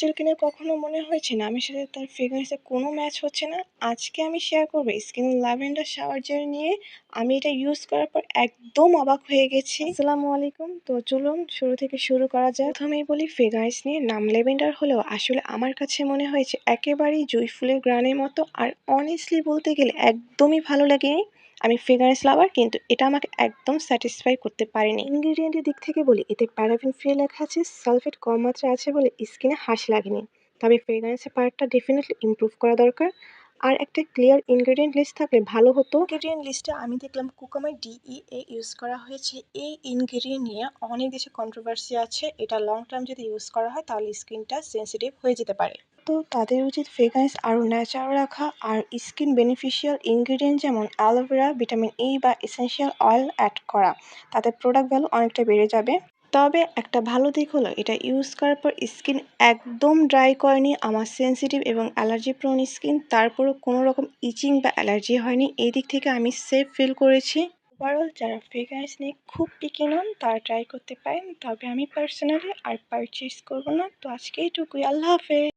Jail কিনে কখনো মনে হয়েছে না? আমি সাথে তার ফ্রেগ্রেন্সে কোনো ম্যাচ হচ্ছে না। আজকে আমি শেয়ার করব স্কিন ল্যাভেন্ডার শাওয়ার জেল নিয়ে। আমি এটা ইউজ করার পর একদম অবাক হয়ে গেছি। আসসালামু আলাইকুম। তো চলুন শুরু থেকে শুরু করা যায় প্রথমেই বলি ফ্রেগ্রেন্স নিয়ে। নাম ল্যাভেন্ডার হলেও আসলে আমার কাছে মনে হয়েছে একেবারেই জুই ফুলের গ্রানের মতো। আর অনেস্টলি বলতে গেলে একদমই ভালো লাগেনি। আমি ফ্রেগারেন্স লাভার, কিন্তু এটা আমাকে একদম স্যাটিসফাই করতে পারেনি। ইনগ্রিডিয়েন্টের দিক থেকে বলি, এতে প্যারাফিন ফ্রি লেখা আছে সালফেট কম মাত্রায় আছে বলে স্কিনে হাস লাগেনি। তবে ফ্রেগ্রেন্সের পার্টটা ডেফিনেটলি ইম্প্রুভ করা দরকার। আর একটা ক্লিয়ার ইনগ্রিডিয়েন্ট লিস্ট থাকলে ভালো হতো। ইনগ্রিডিয়েন্ট লিস্টে আমি দেখলাম কুকামার ডিই এ ইউজ করা হয়েছে। এই ইনগ্রিডিয়েন্ট নিয়ে অনেক দেশে কন্ট্রোভার্সি আছে। এটা লং টার্ম যদি ইউজ করা হয় তাহলে স্কিনটা সেন্সিটিভ হয়ে যেতে পারে। তো তাদের উচিত ফ্রেগ্রেন্স আরও ন্যাচারাল রাখা আর স্কিন বেনিফিশিয়াল ইনগ্রিডিয়েন্ট যেমন অ্যালোভেরা ভিটামিন ই বা এসেনশিয়াল অয়েল অ্যাড করা। তাতে প্রোডাক্ট ভ্যালু অনেকটা বেড়ে যাবে। তবে একটা ভালো দিক হলো, এটা ইউজ করার পর স্কিন একদম ড্রাই করেনি, আমার সেন্সিটিভ এবং অ্যালার্জি প্রোন স্কিন তারপরও কোনো রকম ইচিং বা অ্যালার্জি হয়নি, এই দিক থেকে আমি সেফ ফিল করেছি। ওভারঅল যারা ফ্রেগ্রেন্স নিয়ে খুব পিকে নন, তারা ট্রাই করতে পারেন, তবে আমি পার্সোনালি আর পারচেস করব না, তো আজকে এইটুকুই, আল্লাহ হাফেজ।